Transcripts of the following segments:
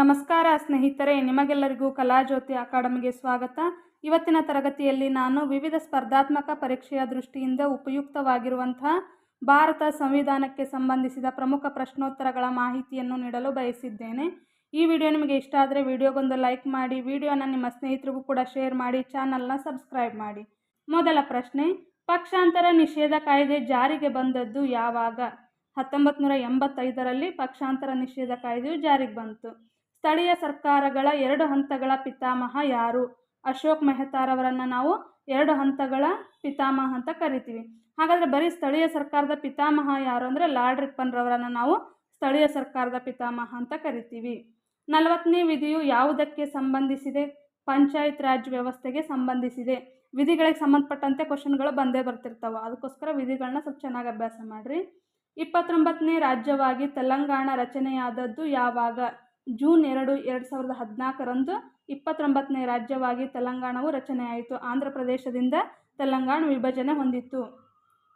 ನಮಸ್ಕಾರ ಸ್ನೇಹಿತರೆ, ನಿಮಗೆಲ್ಲರಿಗೂ ಕಲಾಜ್ಯೋತಿ ಅಕಾಡೆಮಿಗೆ ಸ್ವಾಗತ. ಇವತ್ತಿನ ತರಗತಿಯಲ್ಲಿ ನಾನು ವಿವಿಧ ಸ್ಪರ್ಧಾತ್ಮಕ ಪರೀಕ್ಷೆಯ ದೃಷ್ಟಿಯಿಂದ ಉಪಯುಕ್ತವಾಗಿರುವಂತಹ ಭಾರತ ಸಂವಿಧಾನಕ್ಕೆ ಸಂಬಂಧಿಸಿದ ಪ್ರಮುಖ ಪ್ರಶ್ನೋತ್ತರಗಳ ಮಾಹಿತಿಯನ್ನು ನೀಡಲು ಬಯಸಿದ್ದೇನೆ. ಈ ವಿಡಿಯೋ ನಿಮಗೆ ಇಷ್ಟ ಆದರೆ ವಿಡಿಯೋಗೊಂದು ಲೈಕ್ ಮಾಡಿ, ವಿಡಿಯೋನ ನಿಮ್ಮ ಸ್ನೇಹಿತರಿಗೂ ಕೂಡ ಶೇರ್ ಮಾಡಿ, ಚಾನಲ್ನ ಸಬ್ಸ್ಕ್ರೈಬ್ ಮಾಡಿ. ಮೊದಲ ಪ್ರಶ್ನೆ, ಪಕ್ಷಾಂತರ ನಿಷೇಧ ಕಾಯ್ದೆ ಜಾರಿಗೆ ಬಂದದ್ದು ಯಾವಾಗ? ಹತ್ತೊಂಬತ್ತು ನೂರ ಎಂಬತ್ತೈದರಲ್ಲಿ ಪಕ್ಷಾಂತರ ನಿಷೇಧ ಕಾಯ್ದೆಯು ಜಾರಿಗೆ ಬಂತು. ಸ್ಥಳೀಯ ಸರ್ಕಾರಗಳ ಎರಡು ಹಂತಗಳ ಪಿತಾಮಹ ಯಾರು? ಅಶೋಕ್ ಮೆಹತಾರವರನ್ನು ನಾವು ಎರಡು ಹಂತಗಳ ಪಿತಾಮಹ ಅಂತ ಕರಿತೀವಿ. ಹಾಗಾದರೆ ಬರೀ ಸ್ಥಳೀಯ ಸರ್ಕಾರದ ಪಿತಾಮಹ ಯಾರು ಅಂದರೆ ಲಾರ್ಡ್ ರಿಪ್ಪನ್ರವರನ್ನು ನಾವು ಸ್ಥಳೀಯ ಸರ್ಕಾರದ ಪಿತಾಮಹ ಅಂತ ಕರಿತೀವಿ. ನಲವತ್ತನೇ ವಿಧಿಯು ಯಾವುದಕ್ಕೆ ಸಂಬಂಧಿಸಿದೆ? ಪಂಚಾಯತ್ ರಾಜ್ ವ್ಯವಸ್ಥೆಗೆ ಸಂಬಂಧಿಸಿದೆ. ವಿಧಿಗಳಿಗೆ ಸಂಬಂಧಪಟ್ಟಂತೆ ಕ್ವಶನ್ಗಳು ಬಂದೇ ಬರ್ತಿರ್ತಾವೆ. ಅದಕ್ಕೋಸ್ಕರ ವಿಧಿಗಳನ್ನ ಸ್ವಲ್ಪ ಚೆನ್ನಾಗಿ ಅಭ್ಯಾಸ ಮಾಡಿರಿ. ಇಪ್ಪತ್ತೊಂಬತ್ತನೇ ರಾಜ್ಯವಾಗಿ ತೆಲಂಗಾಣ ರಚನೆಯಾದದ್ದು ಯಾವಾಗ? ಜೂನ್ ಎರಡು ಎರಡು ಸಾವಿರದ ಹದಿನಾಲ್ಕರಂದು ಇಪ್ಪತ್ತೊಂಬತ್ತನೇ ರಾಜ್ಯವಾಗಿ ತೆಲಂಗಾಣವು ರಚನೆಯಾಯಿತು. ಆಂಧ್ರ ಪ್ರದೇಶದಿಂದ ತೆಲಂಗಾಣ ವಿಭಜನೆ ಹೊಂದಿತ್ತು.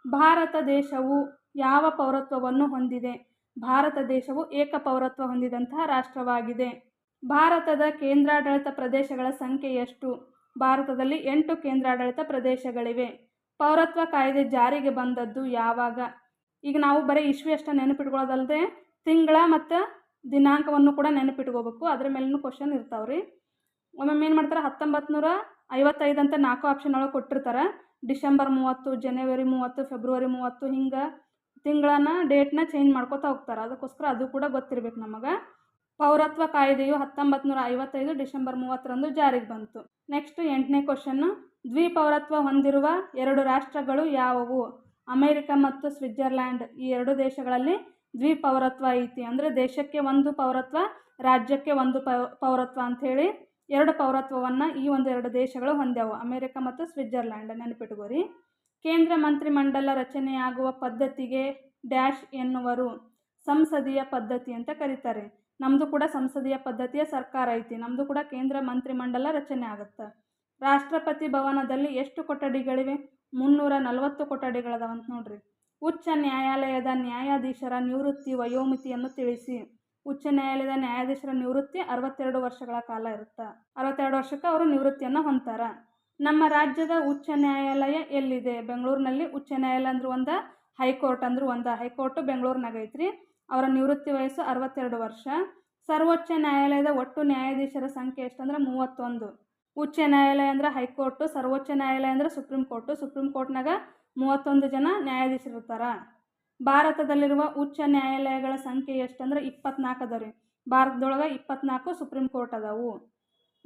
ಭಾರತ ದೇಶವು ಯಾವ ಪೌರತ್ವವನ್ನು ಹೊಂದಿದೆ? ಭಾರತ ದೇಶವು ಏಕ ಪೌರತ್ವ ಹೊಂದಿದಂತಹ ರಾಷ್ಟ್ರವಾಗಿದೆ. ಭಾರತದ ಕೇಂದ್ರಾಡಳಿತ ಪ್ರದೇಶಗಳ ಸಂಖ್ಯೆ ಎಷ್ಟು? ಭಾರತದಲ್ಲಿ ಎಂಟು ಕೇಂದ್ರಾಡಳಿತ ಪ್ರದೇಶಗಳಿವೆ. ಪೌರತ್ವ ಕಾಯ್ದೆ ಜಾರಿಗೆ ಬಂದದ್ದು ಯಾವಾಗ? ಈಗ ನಾವು ಬರೀ ಇಶ್ವಿ ನೆನಪಿಟ್ಕೊಳ್ಳೋದಲ್ಲದೆ ತಿಂಗಳ ಮತ್ತು ದಿನಾಂಕವನ್ನು ಕೂಡ ನೆನಪಿಟ್ಕೋಬೇಕು. ಅದ್ರ ಮೇಲೂ ಕ್ವಶನ್ ಇರ್ತಾವೆ ರೀ ಒಮ್ಮೊಮ್ಮೆ ಏನು ಮಾಡ್ತಾರೆ? ಹತ್ತೊಂಬತ್ತು ನೂರ ಐವತ್ತೈದು ಅಂತ ನಾಲ್ಕು ಆಪ್ಷನ್ ಒಳಗೆ ಕೊಟ್ಟಿರ್ತಾರೆ. ಡಿಸೆಂಬರ್ ಮೂವತ್ತು, ಜನವರಿ ಮೂವತ್ತು, ಫೆಬ್ರವರಿ ಮೂವತ್ತು ಹಿಂಗೆ ತಿಂಗಳನ್ನ ಡೇಟ್ನ ಚೇಂಜ್ ಮಾಡ್ಕೋತಾ ಹೋಗ್ತಾರೆ. ಅದಕ್ಕೋಸ್ಕರ ಅದು ಕೂಡ ಗೊತ್ತಿರ್ಬೇಕು ನಮಗೆ. ಪೌರತ್ವ ಕಾಯ್ದೆಯು ಹತ್ತೊಂಬತ್ತು ನೂರ ಐವತ್ತೈದು ಡಿಸೆಂಬರ್ ಮೂವತ್ತರಂದು ಜಾರಿಗೆ ಬಂತು. ನೆಕ್ಸ್ಟ್ ಎಂಟನೇ ಕ್ವಶನ್ನು ದ್ವಿಪೌರತ್ವ ಹೊಂದಿರುವ ಎರಡು ರಾಷ್ಟ್ರಗಳು ಯಾವುವು? ಅಮೇರಿಕ ಮತ್ತು ಸ್ವಿಟ್ಜರ್ಲ್ಯಾಂಡ್. ಈ ಎರಡು ದೇಶಗಳಲ್ಲಿ ದ್ವಿಪೌರತ್ವ ಐತಿ ಅಂದರೆ ದೇಶಕ್ಕೆ ಒಂದು ಪೌರತ್ವ, ರಾಜ್ಯಕ್ಕೆ ಒಂದು ಪೌರತ್ವ ಅಂಥೇಳಿ ಎರಡು ಪೌರತ್ವವನ್ನು ಈ ಒಂದು ಎರಡು ದೇಶಗಳು ಹೊಂದ್ಯಾವು, ಅಮೇರಿಕ ಮತ್ತು ಸ್ವಿಟ್ಜರ್ಲ್ಯಾಂಡ್ ನೆನಪಿಟ್ಕೋರಿ. ಕೇಂದ್ರ ಮಂತ್ರಿಮಂಡಲ ರಚನೆಯಾಗುವ ಪದ್ಧತಿಗೆ ಡ್ಯಾಶ್ ಎನ್ನುವರು ಸಂಸದೀಯ ಪದ್ಧತಿ ಅಂತ ಕರೀತಾರೆ. ನಮ್ಮದು ಕೂಡ ಸಂಸದೀಯ ಪದ್ಧತಿಯ ಸರ್ಕಾರ ಐತಿ ನಮ್ಮದು ಕೂಡ ಕೇಂದ್ರ ಮಂತ್ರಿಮಂಡಲ ರಚನೆ ಆಗುತ್ತೆ. ರಾಷ್ಟ್ರಪತಿ ಭವನದಲ್ಲಿ ಎಷ್ಟು ಕೊಠಡಿಗಳಿವೆ? ಮುನ್ನೂರ ನಲವತ್ತು ಕೊಠಡಿಗಳದಾವಂತ ನೋಡ್ರಿ. ಉಚ್ಚ ನ್ಯಾಯಾಲಯದ ನ್ಯಾಯಾಧೀಶರ ನಿವೃತ್ತಿ ವಯೋಮಿತಿಯನ್ನು ತಿಳಿಸಿ. ಉಚ್ಚ ನ್ಯಾಯಾಲಯದ ನ್ಯಾಯಾಧೀಶರ ನಿವೃತ್ತಿ ಅರವತ್ತೆರಡು ವರ್ಷಗಳ ಕಾಲ ಇರುತ್ತೆ. ಅರವತ್ತೆರಡು ವರ್ಷಕ್ಕೆ ಅವರು ನಿವೃತ್ತಿಯನ್ನು ಹೊಂತಾರೆ ನಮ್ಮ ರಾಜ್ಯದ ಉಚ್ಚ ನ್ಯಾಯಾಲಯ ಎಲ್ಲಿದೆ? ಬೆಂಗಳೂರಿನಲ್ಲಿ ಉಚ್ಚ ನ್ಯಾಯಾಲಯ ಅಂದ್ರೆ ಒಂದು, ಹೈಕೋರ್ಟ್ ಅಂದ್ರೆ ಒಂದು. ಹೈಕೋರ್ಟ್ ಬೆಂಗಳೂರಿನಾಗ ಐತ್ರಿ. ಅವರ ನಿವೃತ್ತಿ ವಯಸ್ಸು ಅರವತ್ತೆರಡು ವರ್ಷ. ಸರ್ವೋಚ್ಚ ನ್ಯಾಯಾಲಯದ ಒಟ್ಟು ನ್ಯಾಯಾಧೀಶರ ಸಂಖ್ಯೆ ಎಷ್ಟಂದ್ರೆ ಮೂವತ್ತೊಂದು. ಉಚ್ಚ ನ್ಯಾಯಾಲಯ ಅಂದ್ರೆ ಹೈಕೋರ್ಟು, ಸರ್ವೋಚ್ಚ ನ್ಯಾಯಾಲಯ ಅಂದ್ರೆ ಸುಪ್ರೀಂ ಕೋರ್ಟು. ಸುಪ್ರೀಂ ಕೋರ್ಟ್ನಾಗ ಮೂವತ್ತೊಂದು ಜನ ನ್ಯಾಯಾಧೀಶರು ಇರ್ತಾರೆ ಭಾರತದಲ್ಲಿರುವ ಉಚ್ಚ ನ್ಯಾಯಾಲಯಗಳ ಸಂಖ್ಯೆ ಎಷ್ಟಂದ್ರೆ ಇಪ್ಪತ್ನಾಲ್ಕು ಅದಾವ ರೀ ಭಾರತದೊಳಗೆ ಇಪ್ಪತ್ನಾಲ್ಕು ಸುಪ್ರೀಂ ಕೋರ್ಟ್ ಅದಾವು.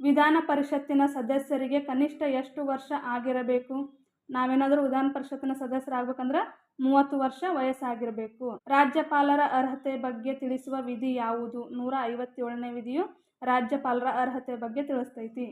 ವಿಧಾನ ಪರಿಷತ್ತಿನ ಸದಸ್ಯರಿಗೆ ಕನಿಷ್ಠ ಎಷ್ಟು ವರ್ಷ ಆಗಿರಬೇಕು? ನಾವೇನಾದರೂ ವಿಧಾನ ಪರಿಷತ್ತಿನ ಸದಸ್ಯರಾಗಬೇಕಂದ್ರೆ ಮೂವತ್ತು ವರ್ಷ ವಯಸ್ಸಾಗಿರಬೇಕು. ರಾಜ್ಯಪಾಲರ ಅರ್ಹತೆ ಬಗ್ಗೆ ತಿಳಿಸುವ ವಿಧಿ ಯಾವುದು? ನೂರ ಐವತ್ತೇಳನೇ ವಿಧಿಯು ರಾಜ್ಯಪಾಲರ ಅರ್ಹತೆ ಬಗ್ಗೆ ತಿಳಿಸ್ತೈತಿ.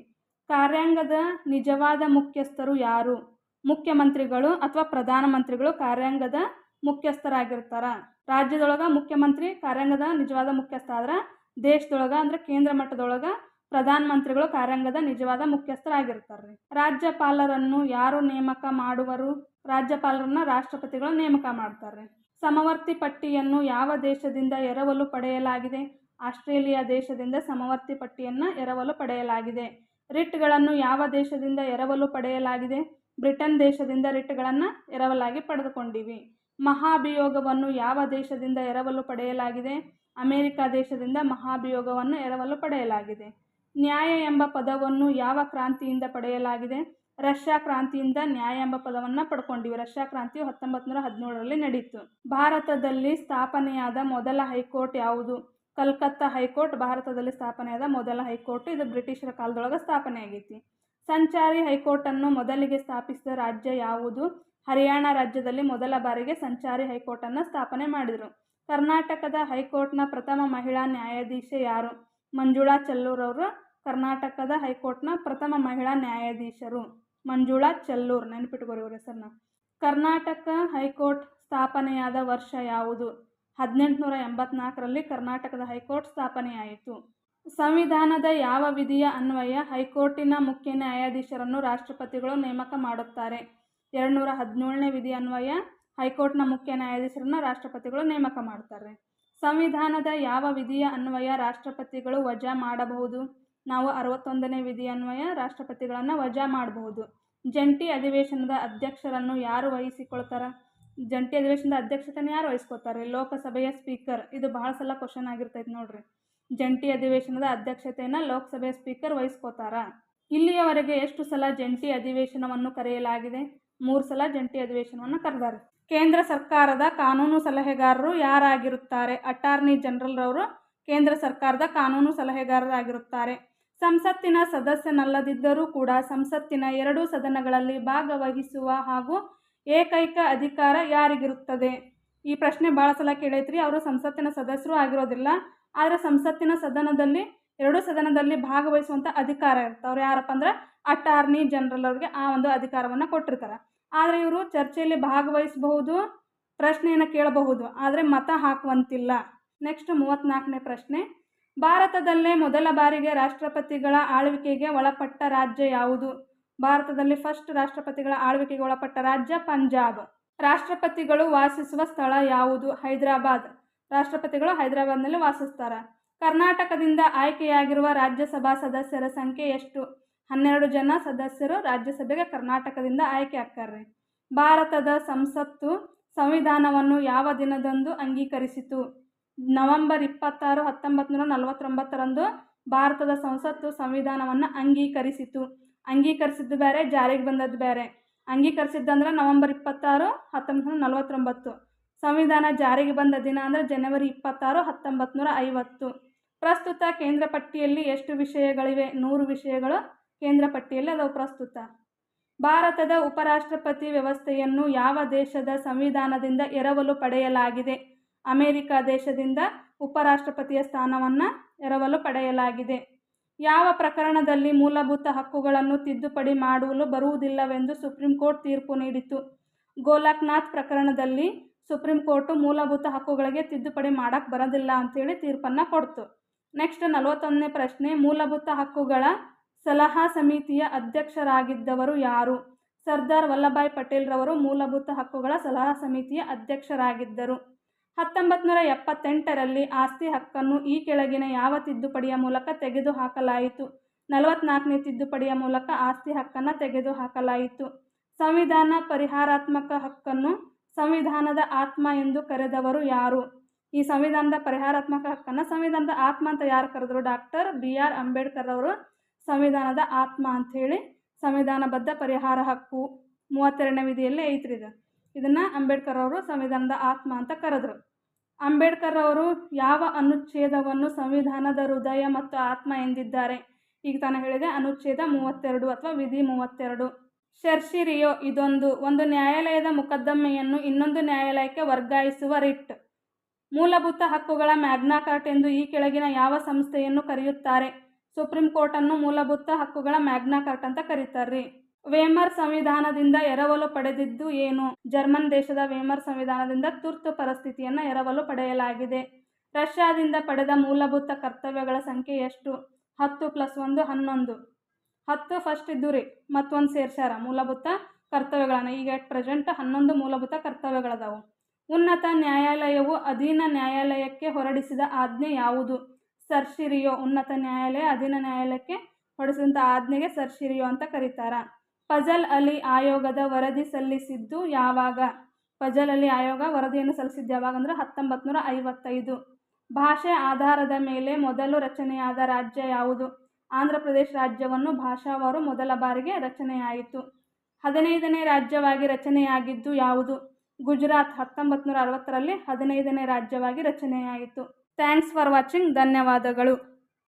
ಕಾರ್ಯಾಂಗದ ನಿಜವಾದ ಮುಖ್ಯಸ್ಥರು ಯಾರು? ಮುಖ್ಯಮಂತ್ರಿಗಳು ಅಥವಾ ಪ್ರಧಾನಮಂತ್ರಿಗಳು ಕಾರ್ಯಾಂಗದ ಮುಖ್ಯಸ್ಥರಾಗಿರ್ತಾರ. ರಾಜ್ಯದೊಳಗೆ ಮುಖ್ಯಮಂತ್ರಿ, ಕಾರ್ಯಾಂಗದ ನಿಜವಾದ ಮುಖ್ಯಸ್ಥ ಆದ್ರೆ ದೇಶದೊಳಗೆ ಅಂದ್ರೆ ಕೇಂದ್ರ ಮಟ್ಟದೊಳಗೆ ಪ್ರಧಾನಮಂತ್ರಿಗಳು ಕಾರ್ಯಾಂಗದ ನಿಜವಾದ ಮುಖ್ಯಸ್ಥರಾಗಿರ್ತಾರೆ ರಾಜ್ಯಪಾಲರನ್ನು ಯಾರು ನೇಮಕ ಮಾಡುವರು? ರಾಜ್ಯಪಾಲರನ್ನ ರಾಷ್ಟ್ರಪತಿಗಳು ನೇಮಕ ಮಾಡ್ತಾರೆ ಸಮವರ್ತಿ ಪಟ್ಟಿಯನ್ನು ಯಾವ ದೇಶದಿಂದ ಎರವಲು ಪಡೆಯಲಾಗಿದೆ? ಆಸ್ಟ್ರೇಲಿಯಾ ದೇಶದಿಂದ ಸಮವರ್ತಿ ಪಟ್ಟಿಯನ್ನು ಎರವಲು ಪಡೆಯಲಾಗಿದೆ. ರಿಟ್ಗಳನ್ನು ಯಾವ ದೇಶದಿಂದ ಎರವಲು ಪಡೆಯಲಾಗಿದೆ? ಬ್ರಿಟನ್ ದೇಶದಿಂದ ರಿಟ್ಗಳನ್ನು ಎರವಲಾಗಿ ಪಡೆದುಕೊಂಡಿವಿ. ಮಹಾಭಿಯೋಗವನ್ನು ಯಾವ ದೇಶದಿಂದ ಎರವಲು ಪಡೆಯಲಾಗಿದೆ? ಅಮೆರಿಕ ದೇಶದಿಂದ ಮಹಾಭಿಯೋಗವನ್ನು ಎರವಲು ಪಡೆಯಲಾಗಿದೆ. ನ್ಯಾಯ ಎಂಬ ಪದವನ್ನು ಯಾವ ಕ್ರಾಂತಿಯಿಂದ ಪಡೆಯಲಾಗಿದೆ? ರಷ್ಯಾ ಕ್ರಾಂತಿಯಿಂದ ನ್ಯಾಯ ಎಂಬ ಪದವನ್ನು ಪಡ್ಕೊಂಡಿವೆ. ರಷ್ಯಾ ಕ್ರಾಂತಿಯು ಹತ್ತೊಂಬತ್ತು ನೂರ ಹದಿನೇಳರಲ್ಲಿ ನಡೆಯಿತು ಭಾರತದಲ್ಲಿ ಸ್ಥಾಪನೆಯಾದ ಮೊದಲ ಹೈಕೋರ್ಟ್ ಯಾವುದು? ಕಲ್ಕತ್ತಾ ಹೈಕೋರ್ಟ್, ಭಾರತದಲ್ಲಿ ಸ್ಥಾಪನೆಯಾದ ಮೊದಲ ಹೈಕೋರ್ಟ್. ಇದು ಬ್ರಿಟಿಷರ ಕಾಲದೊಳಗೆ ಸ್ಥಾಪನೆ ಆಗೈತಿ ಸಂಚಾರಿ ಹೈಕೋರ್ಟನ್ನು ಮೊದಲಿಗೆ ಸ್ಥಾಪಿಸಿದ ರಾಜ್ಯ ಯಾವುದು? ಹರಿಯಾಣ ರಾಜ್ಯದಲ್ಲಿ ಮೊದಲ ಬಾರಿಗೆ ಸಂಚಾರಿ ಹೈಕೋರ್ಟನ್ನು ಸ್ಥಾಪನೆ ಮಾಡಿದರು. ಕರ್ನಾಟಕದ ಹೈಕೋರ್ಟ್ನ ಪ್ರಥಮ ಮಹಿಳಾ ನ್ಯಾಯಾಧೀಶೆ ಯಾರು? ಮಂಜುಳಾ ಚಲ್ಲೂರ್ ಅವರು ಕರ್ನಾಟಕದ ಹೈಕೋರ್ಟ್ನ ಪ್ರಥಮ ಮಹಿಳಾ ನ್ಯಾಯಾಧೀಶರು. ಮಂಜುಳಾ ಚಲ್ಲೂರ್ ನೆನಪಿಟ್ಕೋರಿ ಇವ್ರ ಹೆಸರನ್ನ. ಕರ್ನಾಟಕ ಹೈಕೋರ್ಟ್ ಸ್ಥಾಪನೆಯಾದ ವರ್ಷ ಯಾವುದು? ಹದಿನೆಂಟುನೂರ ಎಂಬತ್ನಾಲ್ಕರಲ್ಲಿ ಕರ್ನಾಟಕದ ಹೈಕೋರ್ಟ್ ಸ್ಥಾಪನೆಯಾಯಿತು. ಸಂವಿಧಾನದ ಯಾವ ವಿಧಿಯ ಅನ್ವಯ ಹೈಕೋರ್ಟಿನ ಮುಖ್ಯ ನ್ಯಾಯಾಧೀಶರನ್ನು ರಾಷ್ಟ್ರಪತಿಗಳು ನೇಮಕ ಮಾಡುತ್ತಾರೆ? ಎರಡುನೂರ ಹದಿನೇಳನೇ ವಿಧಿ ಅನ್ವಯ ಹೈಕೋರ್ಟ್ನ ಮುಖ್ಯ ನ್ಯಾಯಾಧೀಶರನ್ನು ರಾಷ್ಟ್ರಪತಿಗಳು ನೇಮಕ ಮಾಡ್ತಾರೆ ಸಂವಿಧಾನದ ಯಾವ ವಿಧಿಯ ಅನ್ವಯ ರಾಷ್ಟ್ರಪತಿಗಳು ವಜಾ ಮಾಡಬಹುದು? ನಾವು ಅರವತ್ತೊಂದನೇ ವಿಧಿ ಅನ್ವಯ ರಾಷ್ಟ್ರಪತಿಗಳನ್ನು ವಜಾ ಮಾಡಬಹುದು. ಜಂಟಿ ಅಧಿವೇಶನದ ಅಧ್ಯಕ್ಷರನ್ನು ಯಾರು ವಹಿಸಿಕೊಳ್ತಾರೆ? ಜಂಟಿ ಅಧಿವೇಶನದ ಅಧ್ಯಕ್ಷತೆಯನ್ನು ಯಾರು ವಹಿಸ್ಕೊತಾರೆ ಲೋಕಸಭೆಯ ಸ್ಪೀಕರ್. ಇದು ಬಹಳ ಸಲ ಕ್ವಶನ್ ಆಗಿರ್ತೈತೆ ನೋಡ್ರಿ. ಜಂಟಿ ಅಧಿವೇಶನದ ಅಧ್ಯಕ್ಷತೆಯನ್ನು ಲೋಕಸಭೆ ಸ್ಪೀಕರ್ ವಹಿಸ್ಕೋತಾರ. ಇಲ್ಲಿಯವರೆಗೆ ಎಷ್ಟು ಸಲ ಜಂಟಿ ಅಧಿವೇಶನವನ್ನು ಕರೆಯಲಾಗಿದೆ? ಮೂರು ಸಲ ಜಂಟಿ ಅಧಿವೇಶನವನ್ನು ಕರೆದಾರೆ. ಕೇಂದ್ರ ಸರ್ಕಾರದ ಕಾನೂನು ಸಲಹೆಗಾರರು ಯಾರಾಗಿರುತ್ತಾರೆ? ಅಟಾರ್ನಿ ಜನರಲ್ ರವರು ಕೇಂದ್ರ ಸರ್ಕಾರದ ಕಾನೂನು ಸಲಹೆಗಾರರಾಗಿರುತ್ತಾರೆ. ಸಂಸತ್ತಿನ ಸದಸ್ಯನಲ್ಲದಿದ್ದರೂ ಕೂಡ ಸಂಸತ್ತಿನ ಎರಡೂ ಸದನಗಳಲ್ಲಿ ಭಾಗವಹಿಸುವ ಹಾಗೂ ಏಕೈಕ ಅಧಿಕಾರ ಯಾರಿಗಿರುತ್ತದೆ? ಈ ಪ್ರಶ್ನೆ ಭಾಳ ಸಲ ಕೇಳೈತ್ರಿ. ಅವರು ಸಂಸತ್ತಿನ ಸದಸ್ಯರು ಆಗಿರೋದಿಲ್ಲ. ಆದರೆ ಸಂಸತ್ತಿನ ಸದನದಲ್ಲಿ, ಎರಡೂ ಸದನದಲ್ಲಿ ಭಾಗವಹಿಸುವಂಥ ಅಧಿಕಾರ ಇರುತ್ತೆ. ಯಾರಪ್ಪ ಅಂದ್ರೆ ಅಟಾರ್ನಿ ಜನರಲ್ ಅವ್ರಿಗೆ ಆ ಒಂದು ಅಧಿಕಾರವನ್ನು ಕೊಟ್ಟಿರ್ತಾರೆ. ಆದರೆ ಇವರು ಚರ್ಚೆಯಲ್ಲಿ ಭಾಗವಹಿಸಬಹುದು, ಪ್ರಶ್ನೆಯನ್ನು ಕೇಳಬಹುದು, ಆದರೆ ಮತ ಹಾಕುವಂತಿಲ್ಲ. ನೆಕ್ಸ್ಟ್ ಮೂವತ್ತ್ನಾಲ್ಕನೇ ಪ್ರಶ್ನೆ. ಭಾರತದಲ್ಲೇ ಮೊದಲ ಬಾರಿಗೆ ರಾಷ್ಟ್ರಪತಿಗಳ ಆಳ್ವಿಕೆಗೆ ಒಳಪಟ್ಟ ರಾಜ್ಯ ಯಾವುದು? ಭಾರತದಲ್ಲಿ ಫಸ್ಟ್ ರಾಷ್ಟ್ರಪತಿಗಳ ಆಳ್ವಿಕೆಗೆ ಒಳಪಟ್ಟ ರಾಜ್ಯ ಪಂಜಾಬ್. ರಾಷ್ಟ್ರಪತಿಗಳು ವಾಸಿಸುವ ಸ್ಥಳ ಯಾವುದು? ಹೈದರಾಬಾದ್. ರಾಷ್ಟ್ರಪತಿಗಳು ಹೈದರಾಬಾದ್ನಲ್ಲಿ ವಾಸಿಸ್ತಾರೆ. ಕರ್ನಾಟಕದಿಂದ ಆಯ್ಕೆಯಾಗಿರುವ ರಾಜ್ಯಸಭಾ ಸದಸ್ಯರ ಸಂಖ್ಯೆ ಎಷ್ಟು? ಹನ್ನೆರಡು ಜನ ಸದಸ್ಯರು ರಾಜ್ಯಸಭೆಗೆ ಕರ್ನಾಟಕದಿಂದ ಆಯ್ಕೆ ಆಗ್ತಾರೆ. ಭಾರತದ ಸಂಸತ್ತು ಸಂವಿಧಾನವನ್ನು ಯಾವ ದಿನದಂದು ಅಂಗೀಕರಿಸಿತು? ನವೆಂಬರ್ ಇಪ್ಪತ್ತಾರು ಹತ್ತೊಂಬತ್ತು ನೂರ ನಲವತ್ತೊಂಬತ್ತರಂದು ಭಾರತದ ಸಂಸತ್ತು ಸಂವಿಧಾನವನ್ನು ಅಂಗೀಕರಿಸಿತು. ಅಂಗೀಕರಿಸಿದ್ದು ಬೇರೆ, ಜಾರಿಗೆ ಬಂದದ್ದು ಬೇರೆ. ಅಂಗೀಕರಿಸಿದ್ದಂದ್ರೆ ನವೆಂಬರ್ ಇಪ್ಪತ್ತಾರು ಹತ್ತೊಂಬತ್ತು ನೂರ ನಲವತ್ತೊಂಬತ್ತು. ಸಂವಿಧಾನ ಜಾರಿಗೆ ಬಂದ ದಿನ ಅಂದರೆ ಜನವರಿ ಇಪ್ಪತ್ತಾರು ಹತ್ತೊಂಬತ್ತು ನೂರ ಐವತ್ತು. ಪ್ರಸ್ತುತ ಕೇಂದ್ರ ಪಟ್ಟಿಯಲ್ಲಿ ಎಷ್ಟು ವಿಷಯಗಳಿವೆ? ನೂರು ವಿಷಯಗಳು ಕೇಂದ್ರ ಪಟ್ಟಿಯಲ್ಲಿ ಅದು ಪ್ರಸ್ತುತ. ಭಾರತದ ಉಪರಾಷ್ಟ್ರಪತಿ ವ್ಯವಸ್ಥೆಯನ್ನು ಯಾವ ದೇಶದ ಸಂವಿಧಾನದಿಂದ ಎರವಲು ಪಡೆಯಲಾಗಿದೆ? ಅಮೇರಿಕ ದೇಶದಿಂದ ಉಪರಾಷ್ಟ್ರಪತಿಯ ಸ್ಥಾನವನ್ನು ಎರವಲು ಪಡೆಯಲಾಗಿದೆ. ಯಾವ ಪ್ರಕರಣದಲ್ಲಿ ಮೂಲಭೂತ ಹಕ್ಕುಗಳನ್ನು ತಿದ್ದುಪಡಿ ಮಾಡಲು ಬರುವುದಿಲ್ಲವೆಂದು ಸುಪ್ರೀಂ ಕೋರ್ಟ್ ತೀರ್ಪು ನೀಡಿತು ಗೋಲಕ್ನಾಥ್ ಪ್ರಕರಣದಲ್ಲಿ ಸುಪ್ರೀಂ ಕೋರ್ಟು ಮೂಲಭೂತ ಹಕ್ಕುಗಳಿಗೆ ತಿದ್ದುಪಡಿ ಮಾಡೋಕ್ಕೆ ಬರೋದಿಲ್ಲ ಅಂಥೇಳಿ ತೀರ್ಪನ್ನು ಕೊಡ್ತು. ನೆಕ್ಸ್ಟ್ ನಲವತ್ತೊಂದನೇ ಪ್ರಶ್ನೆ, ಮೂಲಭೂತ ಹಕ್ಕುಗಳ ಸಲಹಾ ಸಮಿತಿಯ ಅಧ್ಯಕ್ಷರಾಗಿದ್ದವರು ಯಾರು? ಸರ್ದಾರ್ ವಲ್ಲಭಾಯ್ ಪಟೇಲ್ರವರು ಮೂಲಭೂತ ಹಕ್ಕುಗಳ ಸಲಹಾ ಸಮಿತಿಯ ಅಧ್ಯಕ್ಷರಾಗಿದ್ದರು. ಹತ್ತೊಂಬತ್ತು ನೂರ ಎಪ್ಪತ್ತೆಂಟರಲ್ಲಿ ಆಸ್ತಿ ಹಕ್ಕನ್ನು ಈ ಕೆಳಗಿನ ಯಾವ ತಿದ್ದುಪಡಿಯ ಮೂಲಕ ತೆಗೆದುಹಾಕಲಾಯಿತು? ನಲವತ್ನಾಲ್ಕನೇ ತಿದ್ದುಪಡಿಯ ಮೂಲಕ ಆಸ್ತಿ ಹಕ್ಕನ್ನು ತೆಗೆದುಹಾಕಲಾಯಿತು. ಸಂವಿಧಾನ ಪರಿಹಾರಾತ್ಮಕ ಹಕ್ಕನ್ನು ಸಂವಿಧಾನದ ಆತ್ಮ ಎಂದು ಕರೆದವರು ಯಾರು? ಈ ಸಂವಿಧಾನದ ಪರಿಹಾರಾತ್ಮಕ ಹಕ್ಕನ್ನು ಸಂವಿಧಾನದ ಆತ್ಮ ಅಂತ ಯಾರು ಕರೆದ್ರು? ಡಾಕ್ಟರ್ ಬಿ ಆರ್ ಅಂಬೇಡ್ಕರ್ ಅವರು ಸಂವಿಧಾನದ ಆತ್ಮ ಅಂಥೇಳಿ ಸಂವಿಧಾನಬದ್ಧ ಪರಿಹಾರ ಹಕ್ಕು ಮೂವತ್ತೆರಡನೇ ವಿಧಿಯಲ್ಲಿ ಐತ್ರಿ ಇದು. ಇದನ್ನು ಅಂಬೇಡ್ಕರ್ ಅವರು ಸಂವಿಧಾನದ ಆತ್ಮ ಅಂತ ಕರೆದ್ರು. ಅಂಬೇಡ್ಕರ್ ಅವರು ಯಾವ ಅನುಚ್ಛೇದವನ್ನು ಸಂವಿಧಾನದ ಹೃದಯ ಮತ್ತು ಆತ್ಮ ಎಂದಿದ್ದಾರೆ? ಈಗ ತಾನು ಹೇಳಿದೆ, ಅನುಚ್ಛೇದ ಮೂವತ್ತೆರಡು ಅಥವಾ ವಿಧಿ ಮೂವತ್ತೆರಡು. ಶರ್ಷಿರಿಯೋ, ಇದೊಂದು ಒಂದು ನ್ಯಾಯಾಲಯದ ಮೊಕದ್ದಮೆಯನ್ನು ಇನ್ನೊಂದು ನ್ಯಾಯಾಲಯಕ್ಕೆ ವರ್ಗಾಯಿಸುವ ರಿಟ್. ಮೂಲಭೂತ ಹಕ್ಕುಗಳ ಮ್ಯಾಗ್ನಾ ಕಾರ್ಟ್ ಎಂದು ಈ ಕೆಳಗಿನ ಯಾವ ಸಂಸ್ಥೆಯನ್ನು ಕರೆಯುತ್ತಾರೆ? ಸುಪ್ರೀಂ ಕೋರ್ಟನ್ನು ಮೂಲಭೂತ ಹಕ್ಕುಗಳ ಮ್ಯಾಗ್ನಾ ಕಾರ್ಟ್ ಅಂತ ಕರೀತಾರೆ ವೇಮರ್ ಸಂವಿಧಾನದಿಂದ ಎರವಲು ಪಡೆದಿದ್ದು ಏನು? ಜರ್ಮನ್ ದೇಶದ ವೇಮರ್ ಸಂವಿಧಾನದಿಂದ ತುರ್ತು ಪರಿಸ್ಥಿತಿಯನ್ನು ಎರವಲು ಪಡೆಯಲಾಗಿದೆ. ರಷ್ಯಾದಿಂದ ಪಡೆದ ಮೂಲಭೂತ ಕರ್ತವ್ಯಗಳ ಸಂಖ್ಯೆ ಎಷ್ಟು? ಹತ್ತು ಪ್ಲಸ್ ಒಂದು ಹನ್ನೊಂದು. ಹತ್ತು ಫಸ್ಟ್ ಇದ್ದು ರೀ, ಮತ್ತೊಂದು ಸೇರ್ಸ್ಯಾರ. ಮೂಲಭೂತ ಕರ್ತವ್ಯಗಳನ್ನು. ಈಗ ಎಟ್ ಪ್ರೆಸೆಂಟ್ ಹನ್ನೊಂದು ಮೂಲಭೂತ ಕರ್ತವ್ಯಗಳದಾವು. ಉನ್ನತ ನ್ಯಾಯಾಲಯವು ಅಧೀನ ನ್ಯಾಯಾಲಯಕ್ಕೆ ಹೊರಡಿಸಿದ ಆಜ್ಞೆ ಯಾವುದು? ಸರ್ಶಿರಿಯೋ ಉನ್ನತ ನ್ಯಾಯಾಲಯ ಅಧೀನ ನ್ಯಾಯಾಲಯಕ್ಕೆ ಹೊರಡಿಸಿದಂಥ ಆಜ್ಞೆಗೆ ಸರ್ಶಿರಿಯೋ ಅಂತ ಕರೀತಾರ. ಫಜಲ್ ಅಲಿ ಆಯೋಗದ ವರದಿ ಸಲ್ಲಿಸಿದ್ದು ಯಾವಾಗ? ಫಜಲ್ ಅಲಿ ಆಯೋಗ ವರದಿಯನ್ನು ಸಲ್ಲಿಸಿದ್ದು ಯಾವಾಗ ಅಂದರೆ ಹತ್ತೊಂಬತ್ತು ನೂರ ಐವತ್ತೈದು. ಭಾಷೆ ಆಧಾರದ ಮೇಲೆ ಮೊದಲು ರಚನೆಯಾದ ರಾಜ್ಯ ಯಾವುದು? ಆಂಧ್ರ ಪ್ರದೇಶ ರಾಜ್ಯವನ್ನು ಭಾಷಾವಾರು ಮೊದಲ ಬಾರಿಗೆ ರಚನೆಯಾಯಿತು. ಹದಿನೈದನೇ ರಾಜ್ಯವಾಗಿ ರಚನೆಯಾಗಿದ್ದು ಯಾವುದು? ಗುಜರಾತ್ ಹತ್ತೊಂಬತ್ತು ನೂರ ಅರವತ್ತರಲ್ಲಿ ಹದಿನೈದನೇ ರಾಜ್ಯವಾಗಿ ರಚನೆಯಾಯಿತು. Thanks for watching. ಧನ್ಯವಾದಗಳು.